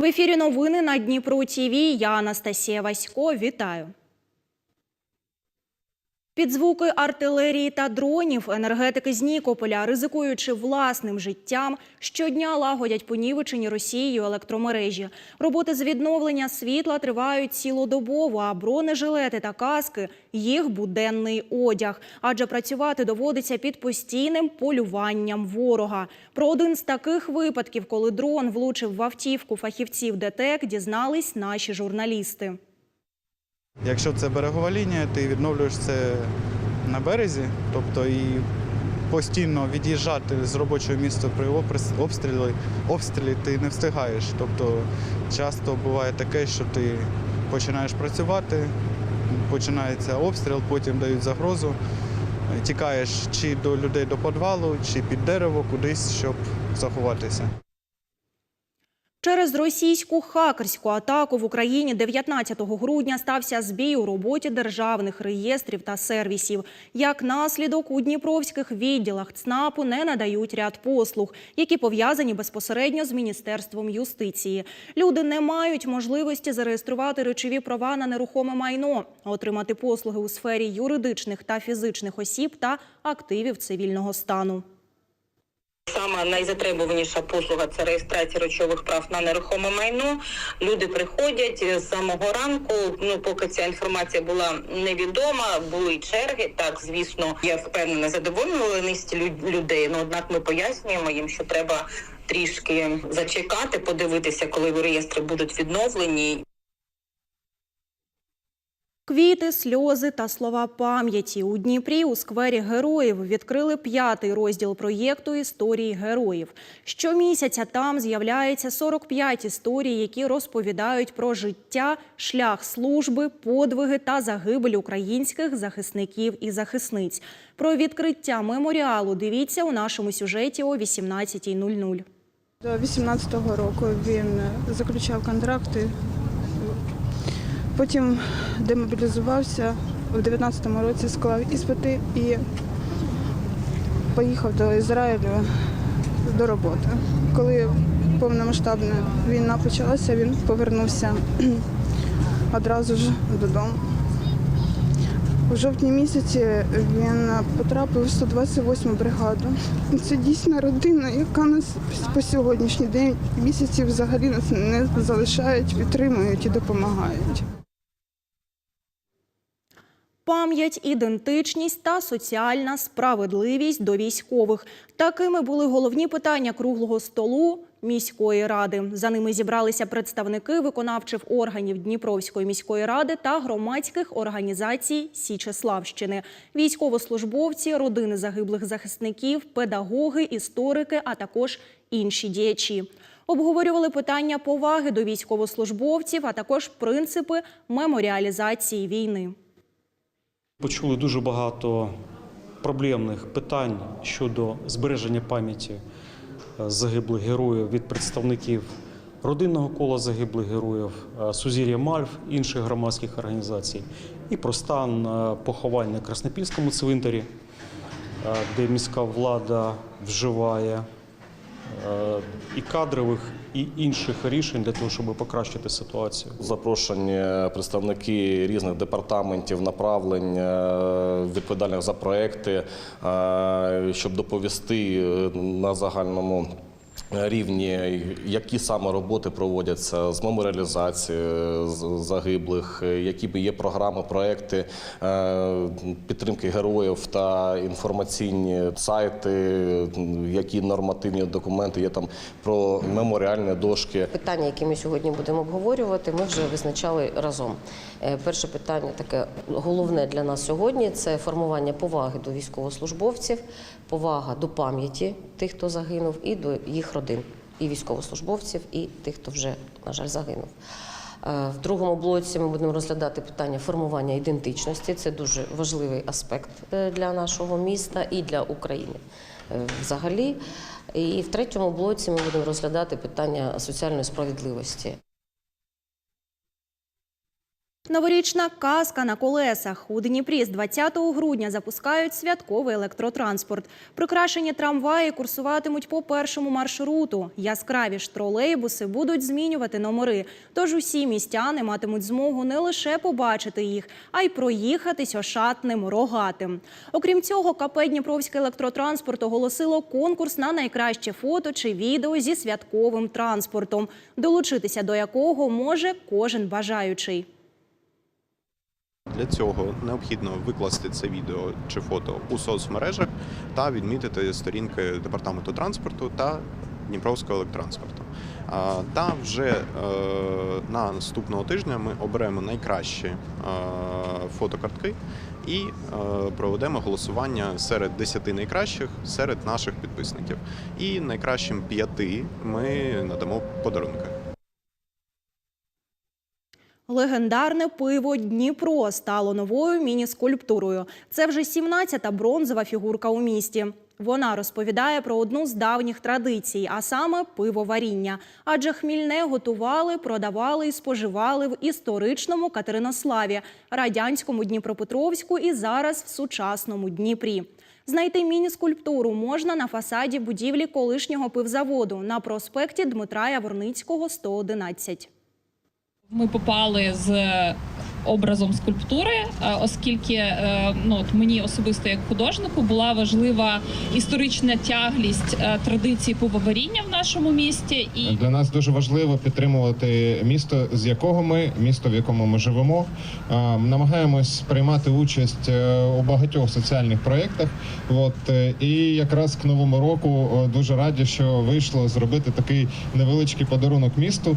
В ефірі новини на Дніпро ТІВІ. Я Анастасія Васько. Вітаю. Під звуки артилерії та дронів енергетики з Нікополя, ризикуючи власним життям, щодня лагодять понівечені Росією електромережі. Роботи з відновлення світла тривають цілодобово, а бронежилети та каски – їх буденний одяг. Адже працювати доводиться під постійним полюванням ворога. Про один з таких випадків, коли дрон влучив в автівку фахівців ДТЕК, дізнались наші журналісти. Якщо це берегова лінія, ти відновлюєш це на березі, тобто і постійно від'їжджати з робочого місця при обстрілі, обстрілі ти не встигаєш. Тобто часто буває таке, що ти починаєш працювати, починається обстріл, потім дають загрозу, тікаєш чи до людей до підвалу, чи під дерево, кудись, щоб заховатися. Через російську хакерську атаку в Україні 19 грудня стався збій у роботі державних реєстрів та сервісів. Як наслідок у дніпровських відділах ЦНАПу не надають ряд послуг, які пов'язані безпосередньо з міністерством юстиції. Люди не мають можливості зареєструвати речові права на нерухоме майно, отримати послуги у сфері юридичних та фізичних осіб та активів цивільного стану. Сама найзатребуваніша послуга це реєстрація речових прав на нерухоме майно. Люди приходять з самого ранку. Ну поки ця інформація була невідома, були черги. Так, звісно, я впевнена задоволеність лю- людей. Ну однак ми пояснюємо їм, що треба трішки зачекати, подивитися, коли реєстри будуть відновлені. Квіти, сльози та слова пам'яті у Дніпрі у сквері героїв відкрили п'ятий розділ проєкту Історії героїв. Щомісяця там з'являється 45 історій, які розповідають про життя, шлях служби, подвиги та загибель українських захисників і захисниць. Про відкриття меморіалу дивіться у нашому сюжеті о 18.00. До 18-го року він заключав контракти, потім демобілізувався, в 19-му році склав іспити і поїхав до Ізраїлю до роботи. Коли повномасштабна війна почалася, він повернувся одразу ж додому. У жовтні місяці він потрапив в 128 бригаду. Це дійсна родина, яка нас по сьогоднішній день місяці взагалі нас не залишають, підтримують і допомагають. Пам'ять, ідентичність та соціальна справедливість до військових. Такими були головні питання круглого столу міської ради. За ними зібралися представники виконавчих органів Дніпровської міської ради та громадських організацій Січеславщини, військовослужбовці, родини загиблих захисників, педагоги, історики, а також інші діячі. Обговорювали питання поваги до військовослужбовців, а також принципи меморіалізації війни. Почули дуже багато проблемних питань щодо збереження пам'яті е, загиблих героїв від представників родинного кола загиблих героїв, е, Сузір'я Мальв, інших громадських організацій, і про стан е, поховань на Краснопільському цвинтарі, де міська влада вживає і кадрових, і інших рішень для того, щоб покращити ситуацію. Запрошені представники різних департаментів, направлень е, відповідальних за проекти, е, щоб доповісти на загальному. Рівні, які саме роботи проводяться з меморіалізації загиблих, е, які є програми, проекти е, підтримки героїв та інформаційні сайти, які нормативні документи є там про меморіальні дошки. Питання, які ми сьогодні будемо обговорювати, ми вже визначали разом. Е, Перше питання таке головне для нас сьогодні це формування поваги до військовослужбовців, повага до пам'яті тих, хто загинув, і до їх родин, і військовослужбовців, і тих, хто вже, на жаль, загинув. Е, В другому блоці ми будемо розглядати питання формування ідентичності. Це дуже важливий аспект е, для нашого міста і для України е, взагалі. І в третьому блоці ми будемо розглядати питання соціальної справедливості. Новорічна казка на колесах у Дніпрі з 20 грудня запускають святковий електротранспорт. Прикрашені трамваї курсуватимуть по першому маршруту. Яскраві ж тролейбуси будуть змінювати номери. Тож усі містяни матимуть змогу не лише побачити їх, а й проїхатись ошатним рогатим. Окрім цього, КП Дніпровський електротранспорт оголосило конкурс на найкраще фото чи відео зі святковим транспортом, долучитися до якого може кожен бажаючий. Для цього необхідно викласти це відео чи фото у соцмережах та відмітити сторінки департаменту транспорту та Дніпровського електротранспорту. Та вже е, на наступного тижня ми оберемо найкращі е, фотокартки і е, проведемо голосування серед 10 найкращих серед наших підписників. І найкращим п'яти ми надамо подарунки. Легендарне пиво Дніпро стало новою міні-скульптурою. Це вже 17-та бронзова фігурка у місті. Вона розповідає про одну з давніх традицій, а саме пивоваріння. Адже хмільне готували, продавали і споживали в історичному Катеринославі, радянському Дніпропетровську і зараз в сучасному Дніпрі. Знайти міні-скульптуру можна на фасаді будівлі колишнього пивзаводу на проспекті Дмитра Яворницького, 111. Ми попали з образом скульптури, е, оскільки е, ну, от мені особисто як художнику була важлива історична тяглість е, традиції пивоваріння в нашому місті. І Для нас дуже важливо підтримувати місто, з якого ми місто, в якому ми живемо. Намагаємось приймати участь у багатьох соціальних проєктах. От і якраз к новому року дуже раді, що вийшло зробити такий невеличкий подарунок місту.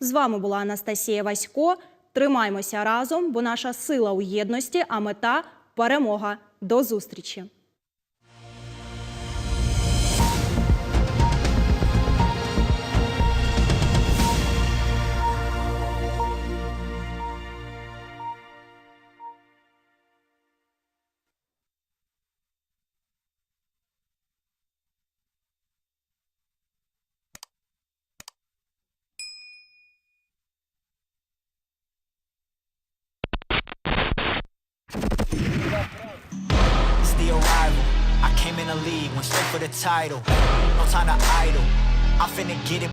З вами була Анастасія Васько. Тримаймося разом, бо наша сила у єдності, а мета перемога. До зустрічі! In the league, went straight for the title. No time to idle. I'm finna get it.